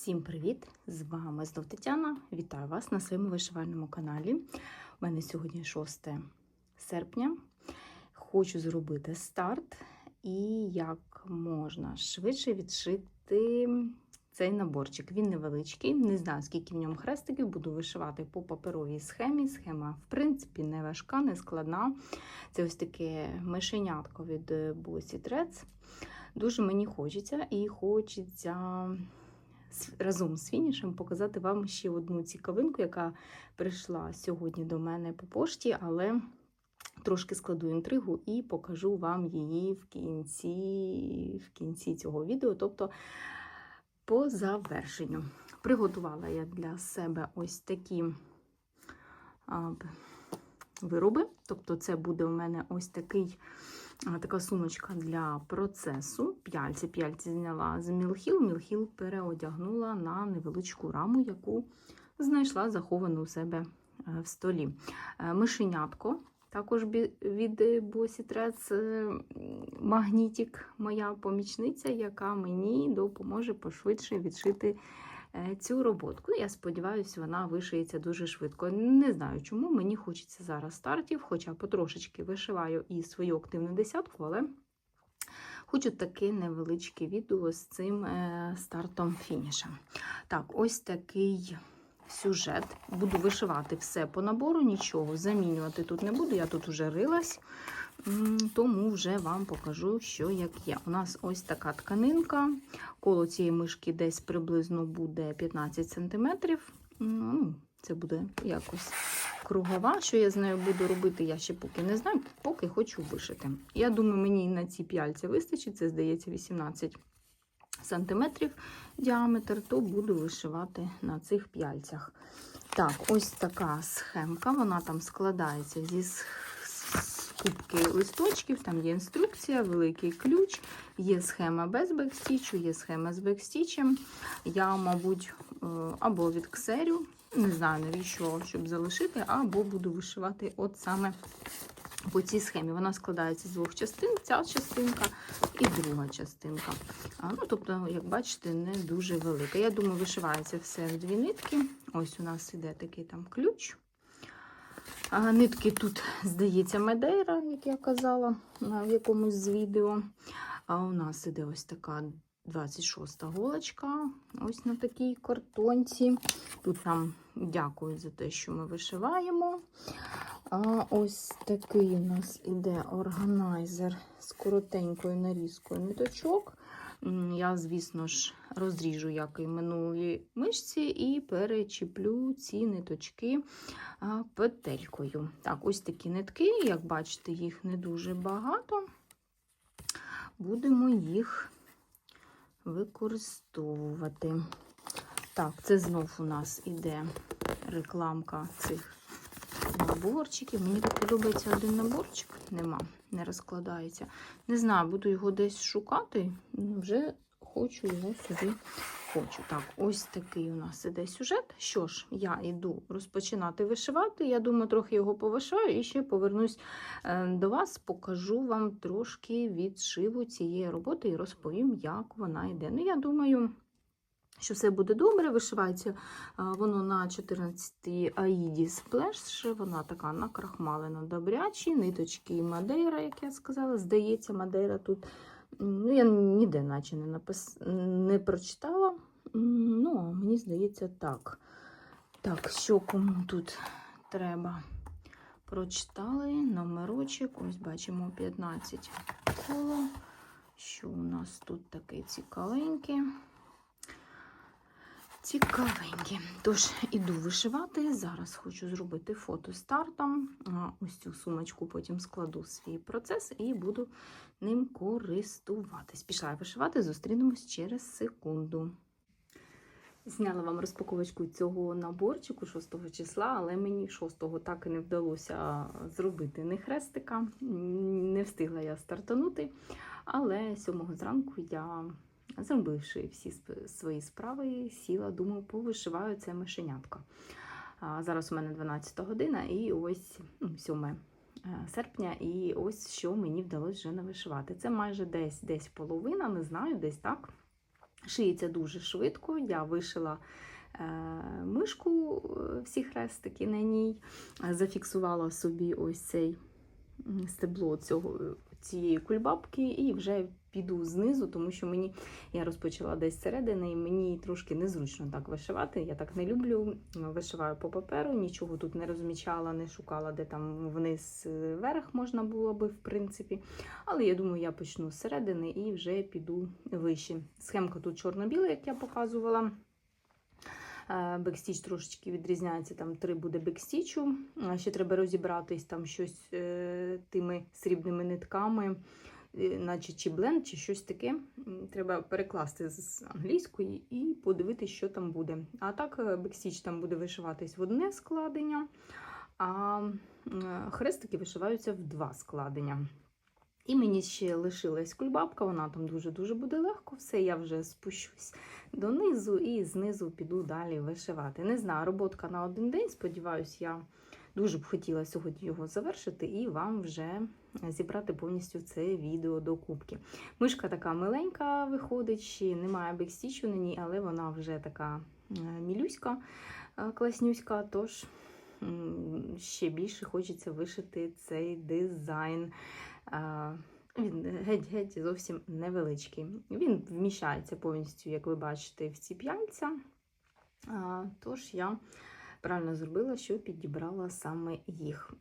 Всім привіт! З вами знов Тетяна. Вітаю вас на своєму вишивальному каналі. У мене сьогодні 6 серпня. Хочу зробити старт і як можна швидше відшити цей наборчик. Він невеличкий, не знаю, скільки в ньому хрестиків. Буду вишивати по паперовій схемі. Схема, в принципі, не важка, не складна. Це ось таке мишенятко від Bossy Threads. Дуже мені хочеться і хочеться разом з фінішем показати вам ще одну цікавинку, яка прийшла сьогодні до мене по пошті, але трошки складу інтригу і покажу вам її в кінці, в кінці цього відео, тобто по завершенню. Приготувала я для себе ось такі вироби. Тобто, це буде у мене ось такий така сумочка для процесу. П'яльці. П'яльці зняла з Мілхіл. Мілхіл переодягнула на невеличку раму, яку знайшла заховану у себе е, в столі. Е, Мишенятко. Також від Threads е, магнітик, моя помічниця, яка мені допоможе пошвидше відшити е, цю роботку. Я сподіваюся, вона вишиється дуже швидко. Не знаю чому, мені хочеться зараз стартів, хоча потрошечки вишиваю і свою активну десятку, але хочу таке невеличке відео з цим е, стартом фінішем. Так, ось такий сюжет. Буду вишивати все по набору, нічого замінювати тут не буду. Я тут вже рилась, тому вже вам покажу, що як є. У нас ось така тканинка. Коло цієї мишки десь приблизно буде 15 см. Ну, це буде якось кругова. Що я з нею буду робити, я ще поки не знаю, поки хочу вишити. Я думаю, мені на ці п'яльці вистачить, це здається 18 сантиметрів діаметр, то буду вишивати на цих п'яльцях. Так, ось така схемка, вона там складається зі с- с- кубки листочків, там є інструкція, великий ключ, є схема без бекстічу, є схема з бекстічем. Я, мабуть, е, або відксерю, не знаю навіщо, щоб залишити, або буду вишивати от саме по цій схемі. Вона складається з двох частин, ця частинка і друга частинка. Ну, тобто, як бачите, не дуже велика. Я думаю, вишивається все в дві нитки. Ось у нас іде такий там ключ. А, нитки тут, здається, медейра, як я казала в якомусь з відео. А у нас іде ось така 26 голочка, ось на такій картонці. Тут нам дякують за те, що ми вишиваємо. А ось такий у нас іде органайзер з коротенькою нарізкою ниточок. Я, звісно ж, розріжу, як і минулі мишці, і перечіплю ці ниточки петелькою. Так, ось такі нитки, як бачите, їх не дуже багато. Будемо їх використовувати. Так, це знов у нас іде рекламка цих наборчиків. Мені подобається один наборчик. Нема, не розкладається. Не знаю, буду його десь шукати. Ну, Вже хочу його собі. Хочу. Так, ось такий у нас іде сюжет. Що ж, я йду розпочинати вишивати. Я думаю, трохи його повишаю і ще повернусь е, до вас, покажу вам трошки відшиву цієї роботи і розповім, як вона йде. Ну, я думаю, що все буде добре. Вишивається воно на 14 Аїді сплеш. Вона така накрахмалена добрячі, ниточки і Мадейра, як я сказала. Здається, Мадейра тут. Ну, я ніде наче не напис... не прочитала. Ну, мені здається, так. Так, що кому тут треба? Прочитали номерочок. Ось бачимо 15 коло. Що у нас тут таке цікавеньке? Цікавенькі. Тож, іду вишивати. Зараз хочу зробити фото стартом. Ось цю сумочку потім складу свій процес і буду ним користуватись. Пішла я вишивати, зустрінемось через секунду. Зняла вам розпаковочку цього наборчику 6 числа, але мені 6-го так і не вдалося зробити не хрестика. Не встигла я стартанути. Але 7 зранку я, зробивши всі свої справи, сіла, думаю, повишиваю це мишенятко. Зараз у мене 12 година, і ось ну, 7 е, серпня, і ось що мені вдалося вже навишивати. Це майже десь десь половина, не знаю, десь так. Шиється дуже швидко. Я вишила е, мишку, е, всі хрестики на ній, зафіксувала собі ось цей стебло цього, цієї кульбабки і вже піду знизу, тому що мені я розпочала десь зсередини, і мені трошки незручно так вишивати. Я так не люблю. Вишиваю по паперу, нічого тут не розмічала, не шукала, де там вниз е, вверх можна було би, в принципі. Але я думаю, я почну зсередини і вже піду вище. Схемка тут чорно-біла, як я показувала. Е, Бекстіч трошечки відрізняється, там три буде бекстічу. Ще треба розібратись там щось е, тими срібними нитками, наче чи бленд, чи щось таке. Треба перекласти з англійської і подивитись, що там буде. А так, е, бекстіч там буде вишиватись в одне складення, а е, хрестики вишиваються в два складення. І мені ще лишилась кульбабка, вона там дуже-дуже буде легко. Все, я вже спущусь донизу і знизу піду далі вишивати. Не знаю, роботка на один день. Сподіваюсь, я дуже б хотіла сьогодні його завершити і вам вже зібрати повністю це відео до кубки. Мишка така миленька виходить, ще немає бекстічу на ній, але вона вже така е, мілюська, е, класнюська, тож ще більше хочеться вишити цей дизайн. Він геть-геть зовсім невеличкий. Він вміщається повністю, як ви бачите, в ці п'яльця. Тож я правильно зробила, що підібрала саме їх.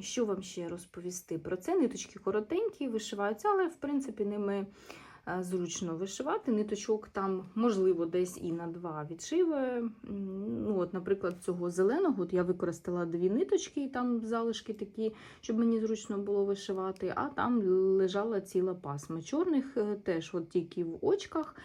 Що вам ще розповісти про це? Ниточки коротенькі, вишиваються, але в принципі ними е, зручно вишивати. Ниточок там, можливо, десь і на два відшиви. Ну, от, Наприклад, цього зеленого от я використала дві ниточки, і там залишки такі, щоб мені зручно було вишивати, а там лежала ціла пасма. Чорних е, теж от тільки в очках,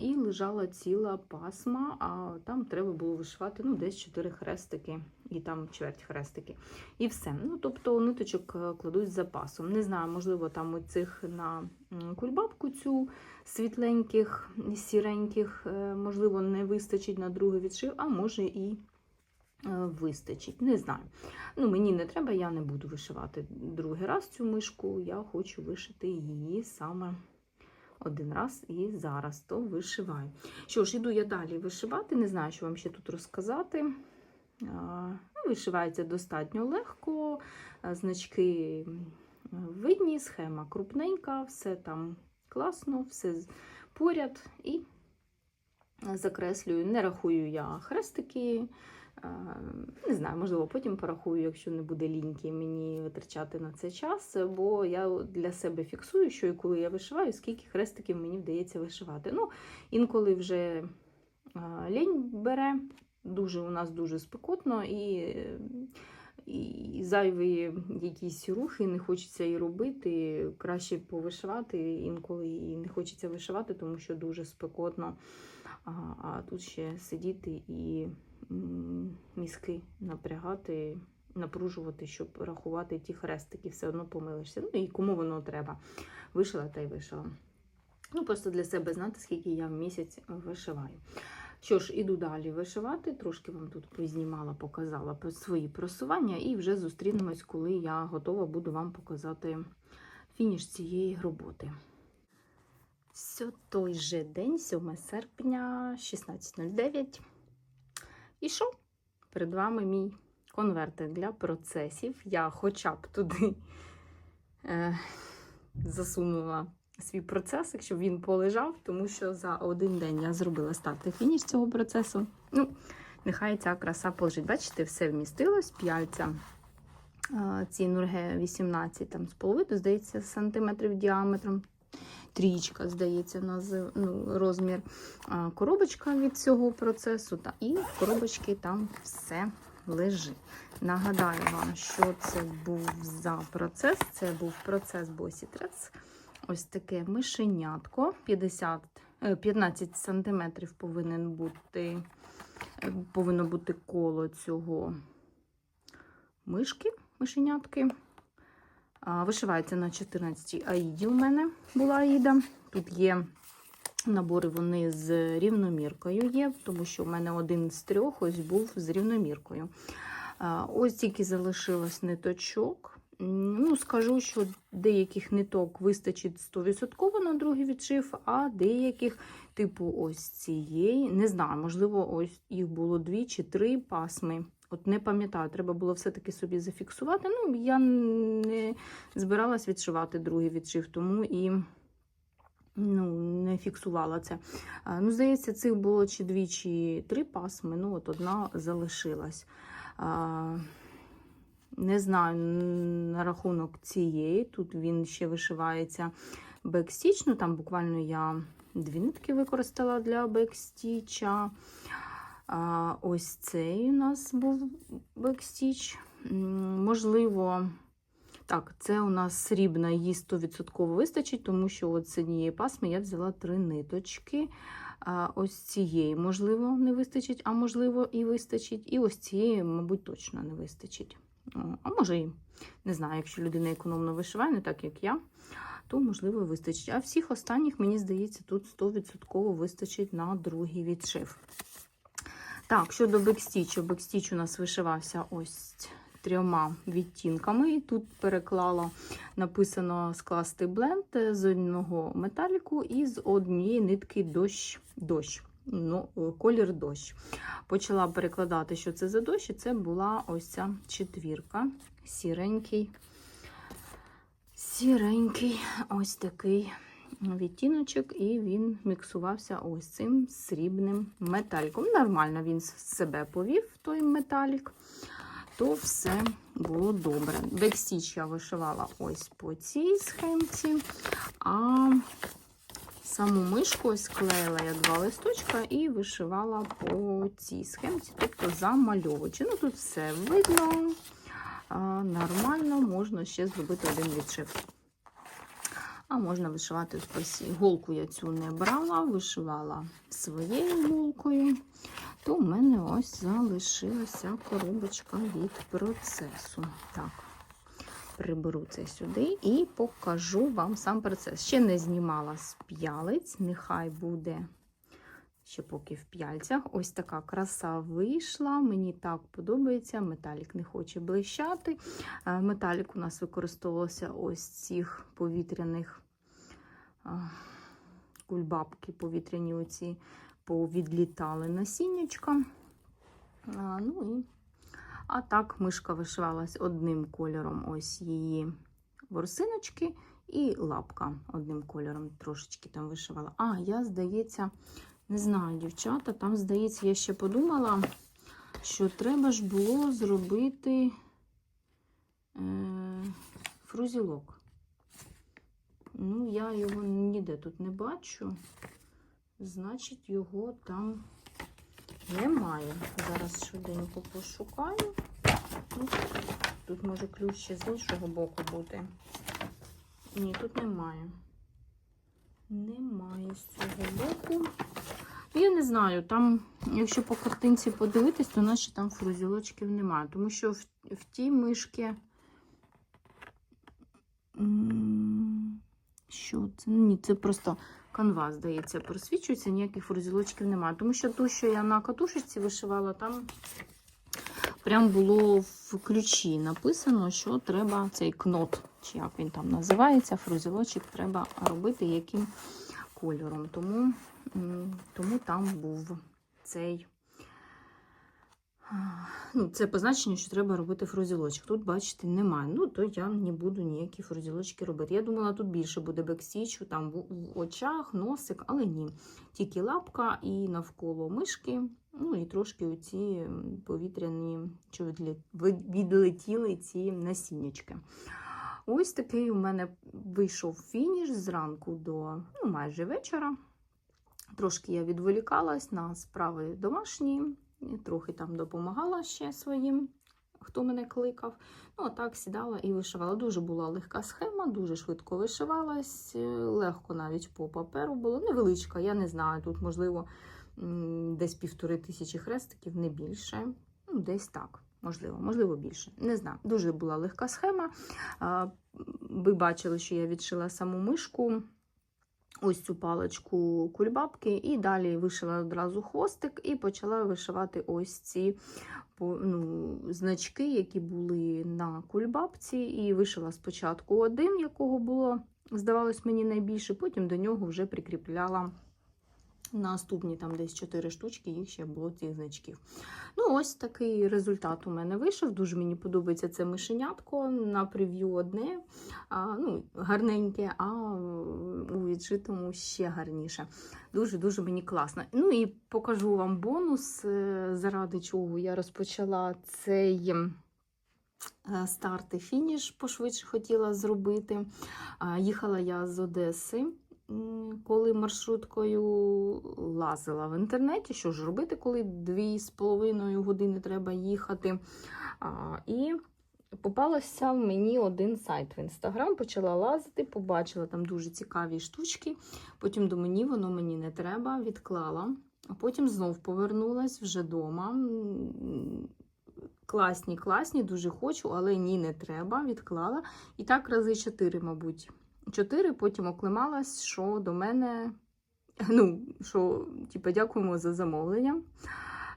і лежала ціла пасма, а там треба було вишивати ну, десь 4 хрестики і там чверть хрестики. І все. Ну, Тобто ниточок е, кладуть з запасом. Не знаю, можливо, там оцих на кульбабку цю світленьких, сіреньких, е, можливо, не вистачить на другий відшив, а може і е, вистачить. Не знаю. Ну, Мені не треба, я не буду вишивати другий раз цю мишку, я хочу вишити її саме один раз і зараз то вишиваю. Що ж, іду я далі вишивати, не знаю, що вам ще тут розказати. Ну, Вишивається достатньо легко, значки видні, схема крупненька, все там класно, все поряд і закреслюю. Не рахую я хрестики. Не знаю, можливо, потім порахую, якщо не буде ліньки мені витрачати на це час, бо я для себе фіксую, що і коли я вишиваю, скільки хрестиків мені вдається вишивати. Ну, інколи вже лінь бере, дуже у нас дуже спекотно і. І зайві якісь рухи не хочеться і робити. Краще повишивати, інколи і не хочеться вишивати, тому що дуже спекотно. А, а тут ще сидіти і мізки напрягати, напружувати, щоб рахувати ті хрестики, все одно помилишся. Ну і кому воно треба. Вишила та й вишила. Ну, просто для себе знати, скільки я в місяць вишиваю. Що ж, іду далі вишивати. Трошки вам тут познімала, показала свої просування, і вже зустрінемось, коли я готова буду вам показати фініш цієї роботи. Все той же день, 7 серпня, 16.09. І що? Перед вами мій конвертик для процесів. Я хоча б туди е, засунула свій процес, щоб він полежав, тому що за один день я зробила старт фініш цього процесу. Ну, нехай ця краса полежить. Бачите, все вмістилось, п'яльця. Е, Ці нурге 18 там, з половиною, здається, сантиметрів діаметром. Трічка, здається, назив, ну, розмір коробочка від цього процесу. Та, і в коробочці там все лежить. Нагадаю вам, що це був за процес. Це був процес Босі Трец. Ось таке мишенятко. 50, е, 15 см повинен бути, е, повинно бути коло цього мишки, мишенятки. Вишивається на 14 аїді у мене була аїда. Тут є набори, вони з рівноміркою є, тому що в мене один з трьох ось був з рівноміркою. Ось тільки залишилось ниточок. Ну, скажу, що деяких ниток вистачить 100% на другий відшив, а деяких типу ось цієї. Не знаю, можливо, ось їх було дві чи три пасми. От не пам'ятаю, треба було все-таки собі зафіксувати. Ну, я не збиралась відшивати другий відшив, тому і ну, не фіксувала це. Ну, здається, цих було чи дві, чи три пасми, ну от одна залишилась. Не знаю на рахунок цієї. Тут він ще вишивається бекстіч. Ну, там буквально я дві нитки використала для бекстіча. А, Ось цей у нас був бекстіч. Можливо, так, це у нас срібна, її 100% вистачить, тому що от з однієї пасми я взяла три ниточки. А, Ось цієї, можливо, не вистачить, а можливо, і вистачить. І ось цієї, мабуть, точно не вистачить. А може і не знаю, якщо людина економно вишиває, не так як я, то можливо вистачить. А всіх останніх, мені здається, тут 100% вистачить на другий відшив. Так, щодо бекстічу, бекстіч у нас вишивався ось трьома відтінками. І тут переклала, написано скласти бленд з одного металіку і з однієї нитки дощ. дощ. Ну, колір дощ. Почала перекладати, що це за дощ, і це була ось ця четвірка. Сіренький, сіренький, ось такий відтіночок, і він міксувався ось цим срібним металіком. Нормально він себе повів, той металік, то все було добре. Бекстіч я вишивала ось по цій схемці, а саму мишку ось клеїла я два листочка і вишивала по цій схемці, тобто замальовуючи. Ну, тут все видно. Нормально, можна ще зробити один відшив. А можна вишивати в пасі. Голку я цю не брала, вишивала своєю голкою. То в мене ось залишилася коробочка від процесу. Так, приберу це сюди і покажу вам сам процес. Ще не знімала з п'ялиць, нехай буде ще поки в п'яльцях. Ось така краса вийшла. Мені так подобається. Металік не хоче блищати. Е, Металік у нас використовувався ось цих повітряних кульбабки, повітряні оці повідлітали насіннячка. А, ну і, а так мишка вишивалась одним кольором, ось її ворсиночки, і лапка одним кольором трошечки там вишивала. А, я, здається, не знаю, дівчата, там, здається, я ще подумала, що треба ж було зробити е, фрузілок. Ну, я його ніде тут не бачу. Значить, його там немає. Зараз швиденько пошукаю. Ну, Тут може ключ ще з іншого боку бути. Ні, тут немає. Немає з цього боку. Ну, Я не знаю, там, якщо по картинці подивитись, то наче там фрузілочків немає. Тому що в, в тій мишки. Що це? Ні, це просто канва, здається, просвічується, ніяких фрузілочків немає. Тому що ту, що я на катушечці вишивала, там прям було в ключі написано, що треба цей кнот, чи як він там називається, фрузілочок треба робити яким кольором. Тому, тому там був цей. Ну, Це позначення, що треба робити фрузілочок. Тут, бачите, немає. Ну, то я не буду ніякі фрузілочки робити. Я думала, тут більше буде бекстічу, там в очах, носик, але ні. Тільки лапка і навколо мишки, ну і трошки оці повітряні, що відлетіли ці насіннячки. Ось такий у мене вийшов фініш зранку до ну, майже вечора. Трошки я відволікалась на справи домашні. Трохи там допомагала ще своїм, хто мене кликав. Ну, а так сідала і вишивала. Дуже була легка схема, дуже швидко вишивалась, е, легко навіть по паперу було. Невеличка, я не знаю. Тут, можливо, десь півтори тисячі хрестиків, не більше. Ну, Десь так, можливо, можливо, більше. Не знаю. Дуже була легка схема. Ви бачили, що я відшила саму мишку ось цю паличку кульбабки, і далі вишила одразу хвостик і почала вишивати ось ці ну, значки, які були на кульбабці. І вишила спочатку один, якого було, здавалось, мені найбільше, потім до нього вже прикріпляла Наступні там десь 4 штучки, їх ще було цих значків. Ну, ось такий результат у мене вийшов. Дуже мені подобається це мишенятко. На прев'ю одне, а, ну, гарненьке, а у віджитому ще гарніше. Дуже-дуже мені класно. Ну і покажу вам бонус, е, заради чого я розпочала цей. е, Старт і фініш пошвидше хотіла зробити. Їхала я з Одеси, коли маршруткою лазила в інтернеті. Що ж робити, коли дві з половиною години треба їхати. А, І попалося мені один сайт в інстаграм, почала лазити, побачила там дуже цікаві штучки. Потім думаю, ні, воно мені не треба, відклала. А потім знов повернулась вже вдома. Класні, класні, дуже хочу, але ні, не треба, відклала. І так рази чотири, мабуть. Чотири, потім оклималась, що до мене, ну, що, типу, дякуємо за замовлення.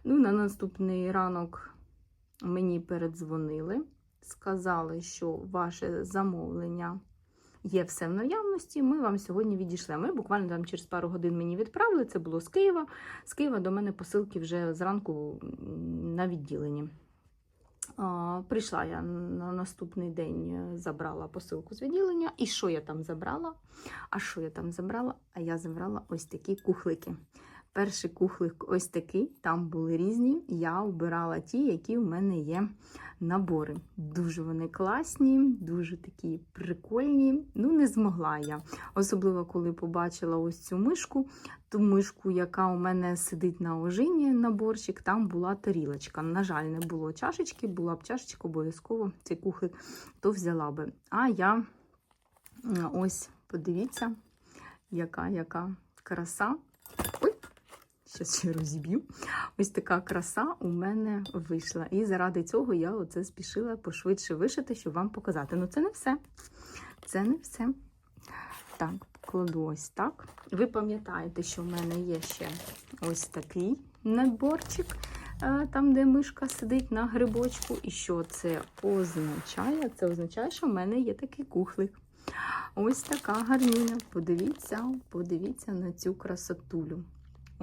Ну, на наступний ранок мені передзвонили, сказали, що ваше замовлення є все в наявності. Ми вам сьогодні відійшлемо. І буквально там через пару годин мені відправили. Це було з Києва. З Києва до мене посилки вже зранку на відділенні. Прийшла я на наступний день, е, забрала посилку з відділення. І що я там забрала? А що я там забрала? А я забрала ось такі кухлики. Перший кухлик ось такий, там були різні. Я обирала ті, які у мене є набори. Дуже вони класні, дуже такі прикольні. Ну, не змогла я. Особливо, коли побачила ось цю мишку, ту мишку, яка у мене сидить на ожині, наборчик, там була тарілочка. На жаль, не було чашечки, була б чашечка обов'язково, цей кухлик, то взяла би. А я ось, подивіться, яка, яка краса. Ой, Щас ще розіб'ю. Ось така краса у мене вийшла. І заради цього я оце спішила пошвидше вишити, щоб вам показати. Ну, це не все. Це не все. Так, кладу ось так. Ви пам'ятаєте, що в мене є ще ось такий наборчик, е, там, де мишка сидить на грибочку. І що це означає? Це означає, що в мене є такий кухлик. Ось така гарніна. Подивіться, подивіться на цю красотулю.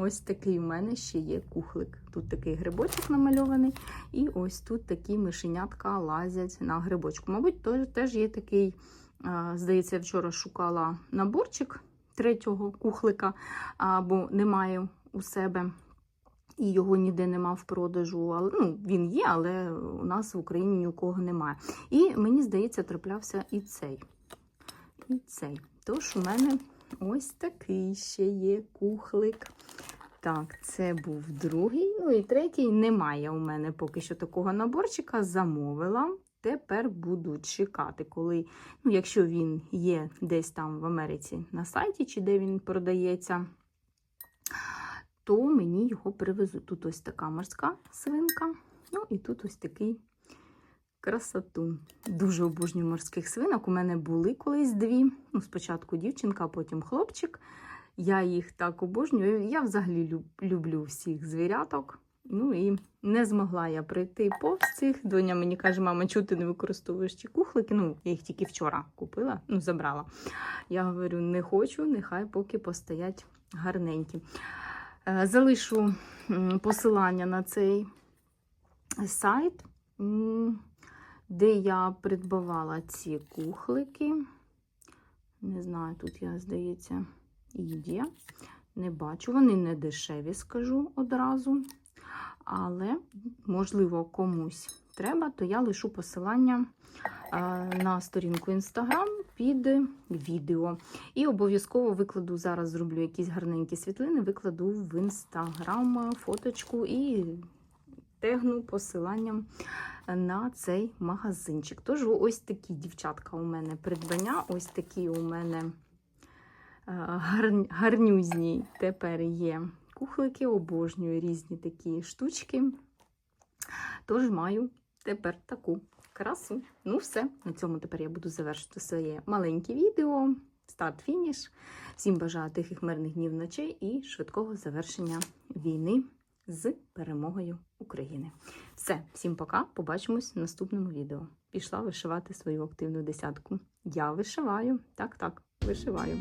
Ось такий у мене ще є кухлик. Тут такий грибочок намальований, і ось тут такі мишенятка лазять на грибочку. Мабуть, теж, є такий, здається, я вчора шукала наборчик третього кухлика, або немає у себе. І його ніде нема в продажу. Але, ну, він є, але у нас в Україні ні у кого немає. І мені здається, траплявся і цей. І цей. Тож у мене ось такий ще є кухлик. Так, це був другий. Ну і третій немає у мене поки що такого наборчика. Замовила. Тепер буду чекати, коли, ну, якщо він є десь там в Америці на сайті, чи де він продається, то мені його привезуть. Тут ось така морська свинка, ну і тут ось такий красоту. Дуже обожнюю морських свинок. У мене були колись дві. Ну, спочатку дівчинка, а потім хлопчик. Я їх так обожнюю. Я взагалі люблю всіх звіряток. Ну і не змогла я прийти повз цих. Доня мені каже, мама, чого ти не використовуєш ці кухлики? Ну, я їх тільки вчора купила, ну, забрала. Я говорю, не хочу, нехай поки постоять гарненькі. Е, Залишу посилання на цей сайт, де я придбавала ці кухлики. Не знаю, тут я, здається, є. Не бачу. Вони не дешеві, скажу одразу. Але, можливо, комусь треба, то я лишу посилання е, на сторінку Instagram під відео. І обов'язково викладу, зараз зроблю якісь гарненькі світлини, викладу в Instagram фоточку і тегну посиланням на цей магазинчик. Тож, ось такі дівчатка у мене придбання, ось такі у мене гарнюзні тепер є кухлики, обожнюю різні такі штучки. Тож маю тепер таку красу. Ну, все. На цьому тепер я буду завершити своє маленьке відео. Старт-фініш. Всім бажаю тихих мирних днів ночей і швидкого завершення війни з перемогою України. Все, всім пока. Побачимось в наступному відео. Пішла вишивати свою активну десятку. Я вишиваю. Так, так, вишиваю.